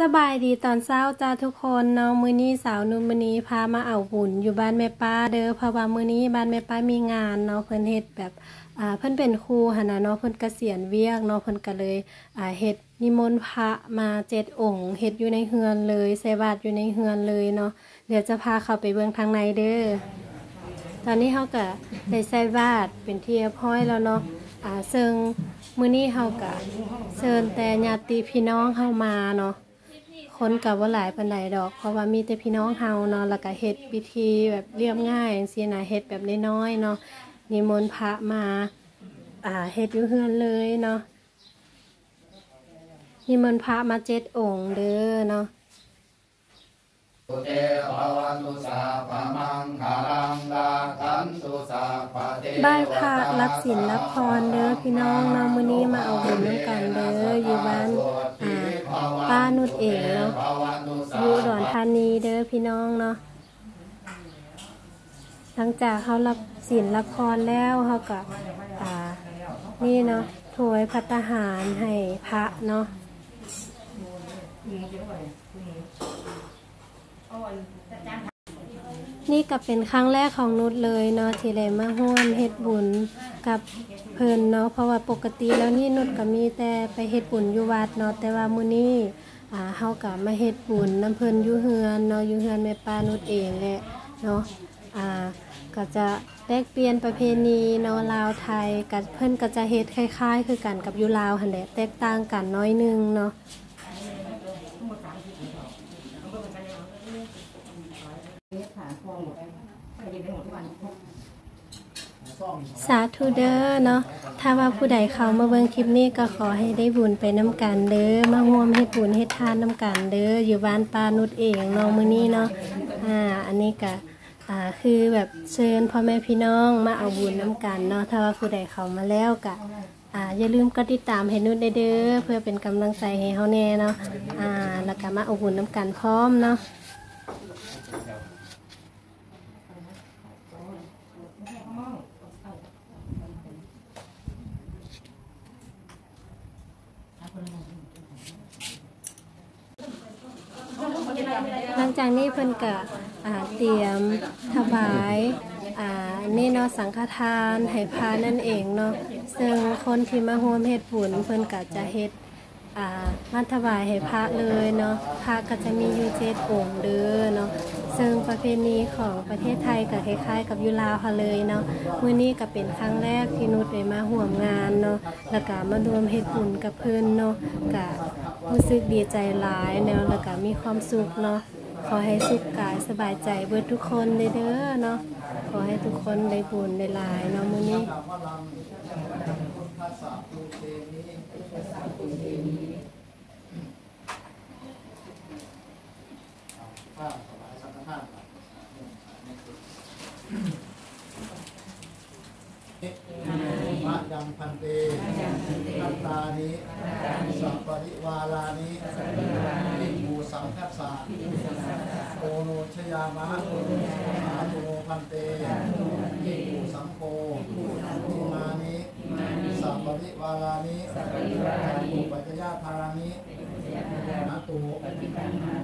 สบายดีตอนเช้าจ้าทุกคนเนาะมื้อนี้สาวนุ่มมื้อนี้พามาเอาบุญอยู่บ้านแม่ป้าเด้อเพราะว่ามื้อนี้บ้านแม่ป้ามีงานเนาะเพิ่นเฮ็ดแบบอ่าเพิ่นเป็นครูหันนะเนาะเพิ่นเกษียณเวียกเนาะเพิ่นก็เลยอ่าเฮ็ดนิมนต์พระมาเจ็ดองค์เฮ็ดอยู่ในเฮือนเลยใส่บาตรอยู่ในเฮือนเลยเนาะเดี๋ยวจะพาเข้าไปเบิ่งทางในเด้อตอนนี้เขาก็ได้ใส่บาตรเป็นที่เรียบร้อยแล้วเนาะอ่าซึ่งมื้อนี้เขาก็เชิญแต่ญาติพี่น้องเข้ามาเนาะ คนกับว่าหลายปานใดดอก เพราะว่ามีแต่พี่น้องเฮาเนาะแล้วก็เฮ็ดพิธีแบบเรียบง่ายจังซี่นะเฮ็ดแบบน้อยๆเนาะนิมนต์พระมา อ่าเฮ็ดอยู่เฮือนเลยเนาะนิมนต์พระมาเจ็ดองค์เด้อเนาะตุเตภวันตุสาพมังคารังลาคันตุสาพเทวบ้านพระรับศีลรับพรเด้อพี่น้องเนาะมื้อนี้มาเอาบุญด้วยกันเด้ออยู่บ้านอ่า ป้านุชเองเนาะอยู่อุดอนธานีเด้อพี่น้องเนาะหลังจากเขารับศีลรับพรแล้วเขาก็อ่านี่เนาะถวายพัตตาหารให้พระเนาะ นี่ก็เป็นครั้งแรกของนุชเลยเนาะที่ได้มาร่วมเฮ็ดบุญกับเพิ่นเนาะเพราะว่าปกติแล้วนี่นุชก็มีแต่ไปเฮ็ดบุญอยู่วัดเนาะแต่ว่ามื้อนี้อ่าเฮาก็มาเฮ็ดบุญนํเพิ่นอยู่เฮือนเนาะอยู่เฮือนแม่ป้านุชเองแหละเนาะอ่าก็จะแลกเปลี่ยนประเพณีเนาะลาวไทยกับเพิ่นก็จะเฮ็ดคล้าย ๆ คือกันกับอยู่ลาวหั่นแหละแตกต่างกันน้อยนึงเนาะ สาธุเด้อเนาะ ถ้าว่าผู้ใดเขามาเบิ่งคลิปนี้ก็ขอให้ได้บุญไปน้ำกันเด้อ มาร่วมเฮ็ดบุญเฮ็ดทานน้ำกันเด้อ อยู่บ้านปานุชเองเนาะมื้อนี้เนาะ อ่า อันนี้ก็อ่าคือแบบเชิญพ่อแม่พี่น้องมาเอาบุญน้ำกันเนาะ ถ้าว่าผู้ใดเขามาแล้วก็อ่าอย่าลืมกดติดตามให้นุชได้เด้อ เพื่อเป็นกำลังใจให้เฮาแน่เนาะ อ่า แล้วก็มาเอาบุญน้ำกันพร้อมเนาะ หลัง จากนี้เพิ่นก็เตรียมถวายนี่เนาะสังฆทานให้พระนั่นเองเนาะซึ่งคนที่มาร่วมเฮ็ดบุญเพิ่นก็จะเฮ็ดมาถวายให้พระเลยเนาะพระก็จะมีอยู่เจ็ดองค์เด้อเนาะซึ่งประเพณีของประเทศไทยก็คล้ายๆ กับยุลาวค่ะเลยเนาะมื้อนี้ก็เป็นครั้งแรกที่นุชได้มาร่วมงานเนาะแล้วก็มารวมเฮ็ดบุญกับเพิ่นเนาะก็รู้สึกดีใจหลายเนาะแล้วก็มีความสุขเนาะ ขอให้สุขกายสบายใจเบิดทุกคนเด้อเด้อเนาะขอให้ทุกคนได้บุญได้หลายเนาะมื้อนี้ มะยังพันเตนัตตานิสัพปริวาลานิอิมูสังคัสสะโอโนชยามะสาธุโนพันเตอิมูสังโฆอิมานิสัพปริวาลานิอุ ปัจจยาภารานินาตุ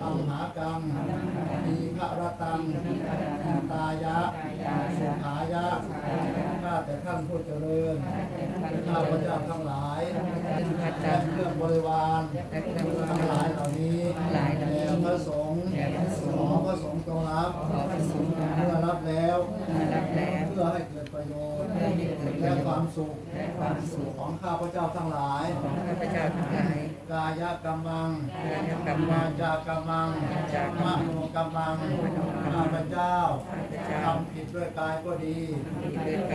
อัมหากังมีฆะรตังตายะสุขายะข้าแต่ท่านผู้เจริญข้าพระเจ้าทั้งหลายและเครื่องบริวารทั้งหลายเหล่านี้แด่พระสงฆ์ขอพระสงฆ์จงรับ รับแล้วเพื่อให้เกิดประโยชน์และความสุขของข้าพเจ้าทั้งหลายข้าพเจ้าทั้งหลายกายกรรมังกายกรรมัวางจากรรมังมโนกรรมังข้าพเจ้าทำผิดด้วยกายก็ดี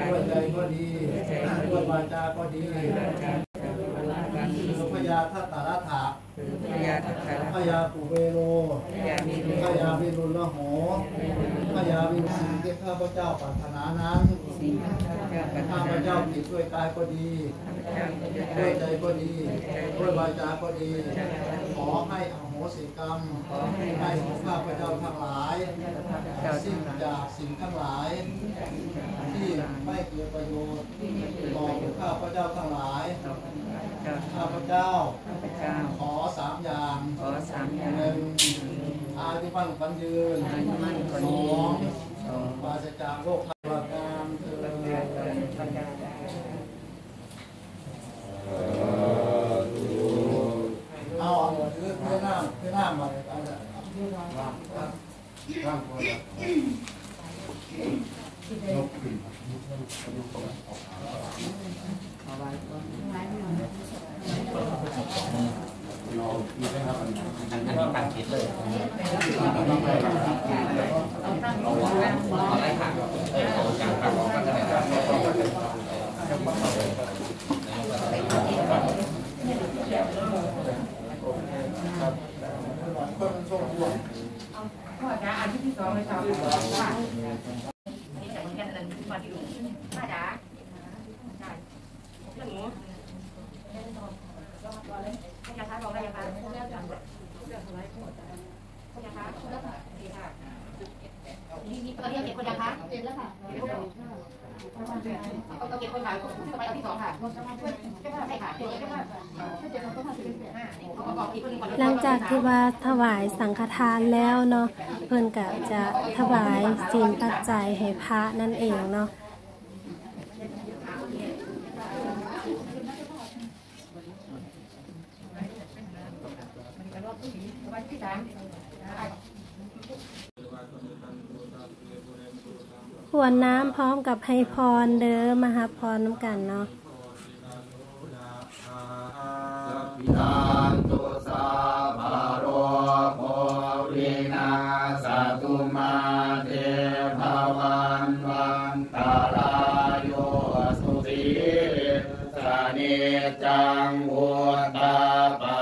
ด้วยใจก็ดีด้วยวาจาก็ดีคือพยาทัตตารัฐะพยาทัตตาพยาปุเวโรพยามีเพยาวิรุลโห พยาวิรุสิ่งที่ข้าพเจ้าปรารถนานั้นสิ่งข้าพเจ้าปรารถข้าพนาเจ้าผิดด้วยกายก็ดีข้าพเจ้าจะด้ได้วยใจก็ดีด้วยวาจาก็ดี ขอให้อโหสิกรรมให้ของข้าพเจ้าทั้งหลายเจ้าสิ้ทั้นงหลายจากสิ่งทั้งหลาย ที่ไม่เกิดประโยชน์ต่อข้าพเจ้าทั้งหลายเจ้าจ้าข้าพเจ้าข้าพเจ้าขอสามอย่างขอสามอย่างหนึ่ง อายุมั่นขวัญยืนอายุมั่นขวัญสยือนงสองปราศจากโรคภัยประการเถิ ประ ด กาศประกาศ เอาเอาเพื่อเพื่อหน้าเพื่อหน้ามาเลยเอาเลยวางวางวางก่อน เอาไว้ก่อน อัน นี้ตัดคิดเลยเอาได้ค่ะเอาจากปากของกันเลยนะคนโชคดีพ่อจ๋าอันที่สองเลยครับว่านี่จะมันแค่นั้นมาที่หนูป้าจ๋าได้เรื่องหนูพ่อจ๋าท้าบอกได้ยังคะพ่อจ๋าพ่อจ๋าดีค่ะนี่นี่ตอนนี้เก็บคนยังคะเก็บแล้วค่ะ เอาเก็บคนขายสมัยที่สองค่ะหลังจากที่ว่าถวายสังฆทานแล้วเนาะเพิ่นก็จะถวายศีลปัจจัยให้พระนั่นเองเนาะ วรน้ำพร้อมกับให้พรเด้อมาหาพรน้ำกันเนาะทานตุสาภารโควินาสตุมาเตภวันวันตาลายสุสีสนิจังวุตาปา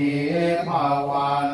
ทิภาวัน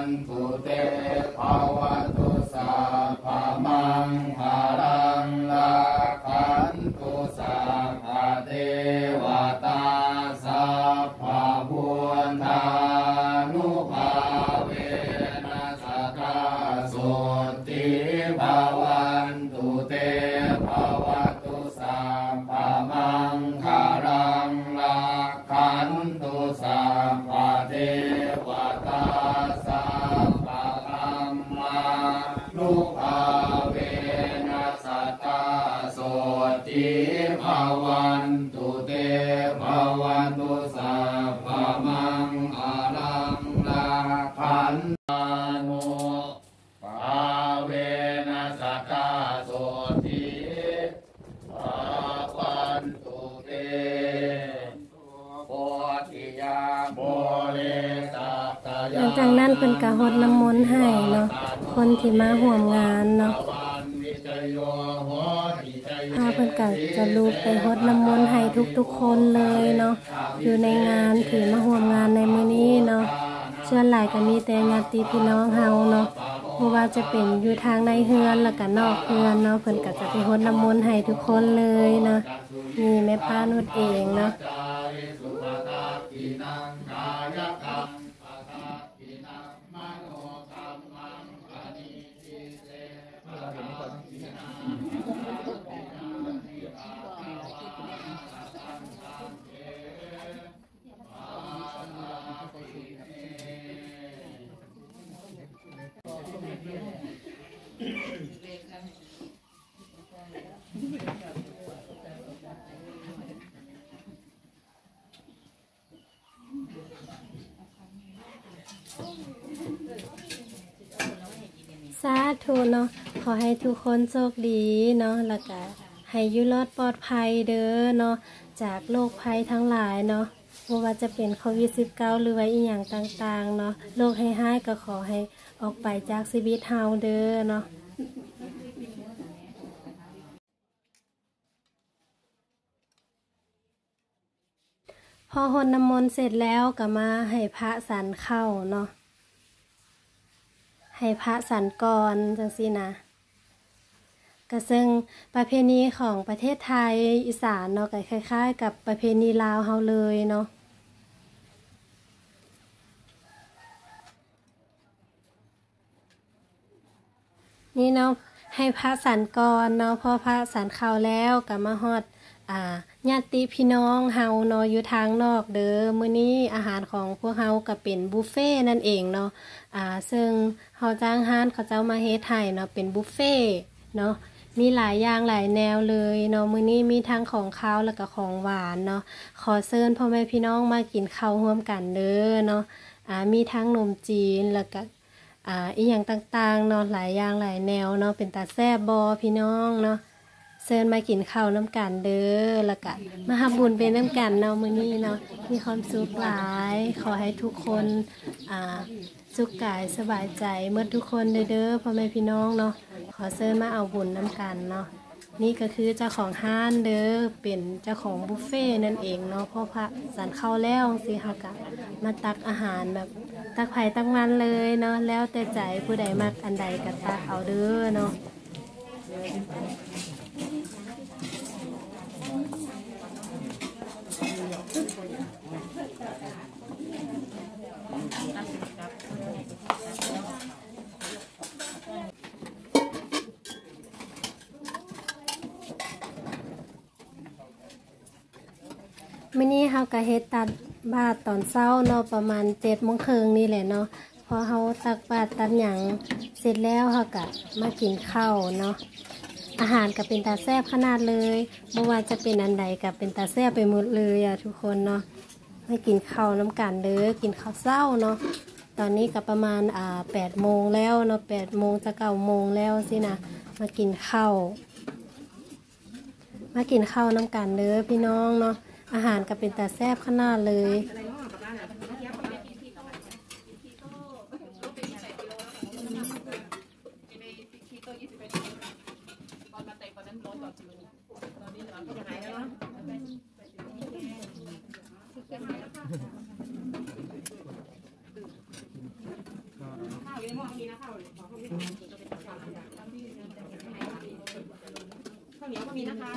หยาลังจากนั้นเพิ่นก็รดน้ำมนต์ให้เนาะคนที่มาร่วมงานเนาะพาเพิ่นก็จะรูปไปรดน้ำมนต์ให้ทุกๆคนเลยเนาะอยู่ในงานที่มาร่วมงานในมื้อนี้เนาะส่วนหลายก็มีแต่ญาติพี่น้องเฮาเนาะ บ่ว่าจะเป็นอยู่ทางในเฮือนแล้วก็นอกเฮือนเนาะเพิ่นก็จะไปรดน้ำมนต์ให้ทุกคนเลยเนาะนี่แม่ป้านุชเองเนาะ อาธุเนาะขอให้ทุกคนโชคดีเนาะแล้วก็ให้อยู่รอดปลอดภัยเด้อเนาะจากโรคภัยทั้งหลายเนาะ บ่ว่าจะเป็นโควิด -19 หรือว่าอีหยังต่างๆเนาะโรคให้หายก็ขอให้ออกไปจากชีวิตเฮาเด้อเนาะพอหนน้ำมนต์เสร็จแล้วก็มาให้พระสันเข้าเนาะให้พระสันก่อนจังสินะก็ซึ่งประเพณีของประเทศไทยอีสานเนาะก็คล้าย ๆ กับประเพณีลาวเฮาเลยเนาะ นี่เนาะให้พระสันก่อนเนาะพอพระสันเข้าแล้วก็มาฮอดอ่าญาติพี่น้องเฮาเนาะอยู่ทางนอกเด้อมื้อนี้อาหารของพวกเฮาก็เป็นบุฟเฟ่นั่นเองเนาะอ่าซึ่งเฮาจ้างฮานเขาเจ้ามาเฮ็ดให้เนาะเป็นบุฟเฟ่เนาะมีหลายอย่างหลายแนวเลยเนาะมื้อนี้มีทั้งของคาวแล้วก็ของหวานเนาะขอเชิญพ่อแม่พี่น้องมากินข้าวร่วมกันเด้อเนาะอ่ามีทั้งนมจีนแล้วก็ อ่าอีหยังต่างๆเนาะหลายอย่างหลายแนวเนาะเป็นตาแซ่บบอพี่น้องเนาะเชิญมากินข้าวน้ำกันเด้อแล้วก็มาทำบุญเป็นน้ำกันเนาะมื้อนี้เนาะมีความสุขหลาย ขอให้ทุกคนอ่าสุขกายสบายใจเมื่อทุกคนเด้อพ่อแม่พี่น้องเนาะขอเชิญมาเอาบุญน้ำกันเนาะนี่ก็คือเจ้าของห้านเด้อเป็นเจ้าของบุฟเฟ่นั่นเองเนาะพราะพระสันเข้าแล้วสิเฮากะมาตักอาหารแบบ ตักไผ่ตักมันเลยเนาะแล้วแต่ใจผู้ใดมักอันใดก็ตักเอาเด้อเนาะมื้อนี้เฮาก็เฮ็ดตัด บาตรตอนเช้าเนาะประมาณ7โมงครึ่งนี่แหละเนาะพอเฮาตักบาตรตัดหยังเสร็จแล้วเฮาก็มากินข้าวเนาะอาหารก็เป็นตาแซ่บขนาดเลยบ่อว่าจะเป็นอันใดก็เป็นตาแซ่บไปหมดเลยอะทุกคนเนาะมากินข้าวน้ำกันเด้อกินข้าวเช้าเนาะตอนนี้ก็ประมาณอ่า8โมงแล้วเนาะ8โมงจะ9โมงแล้วสินะมากินข้าวมากินข้าวน้ำกันเด้อพี่น้องเนาะ อาหารก็เป็นแต่แซบขนาดเลย ข้าวเหนียวก็มีนะคะ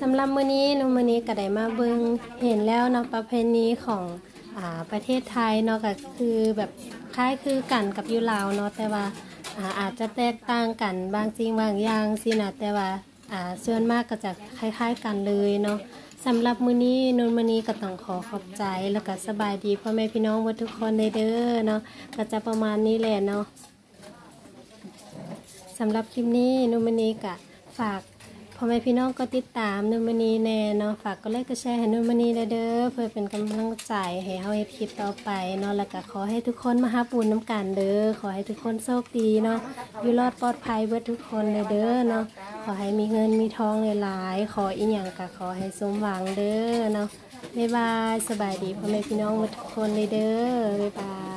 สำหรับมื้อนี้หนุมื้อนี้ก็ได้มาเบิ่งเห็นแล้วเนาะประเพณีของอ่าประเทศไทยเนาะก็คือแบบคล้ายคือกันกับยู่ลาวเนาะแต่ว่า อ่าอาจจะแตกต่างกันบางสิ่งบางอย่างสินะแต่ว่าอ่าส่วนมากก็จะคล้าย ๆ กันเลยเนาะสำหรับมื้อนี้นุนมือนี้ก็ต้องขอขอบใจแล้วก็สบายดีพ่อแม่พี่น้องทุกคนในเด้อเนาะก็จะประมาณนี้แหละเนาะสำหรับคลิปนี้นุมณีกะฝาก อแม่พี่น้องก็ติดตามนุมณีแน่เนาะฝากก็ไลค์ก็แชร์ให้นุมณีเด้อเพื่อเป็นกำลังใจให้เฮาเฮ็ดคลิปต่อไปเนาะแล้วก็ขอให้ทุกคนมาหาปูนน้ำกันเด้อขอให้ทุกคนโชคดีเนาะอยู่รอดปลอดภัยเบิดทุกคนเลยเด้อเนาะขอให้มีเงินมีทองหลายๆขออีหยังก็ขอให้สมหวังเด้อเนาะบ๊ายบายสบายดีพ่อแม่พี่น้องทุกคนเลยเด้อบ๊ายบาย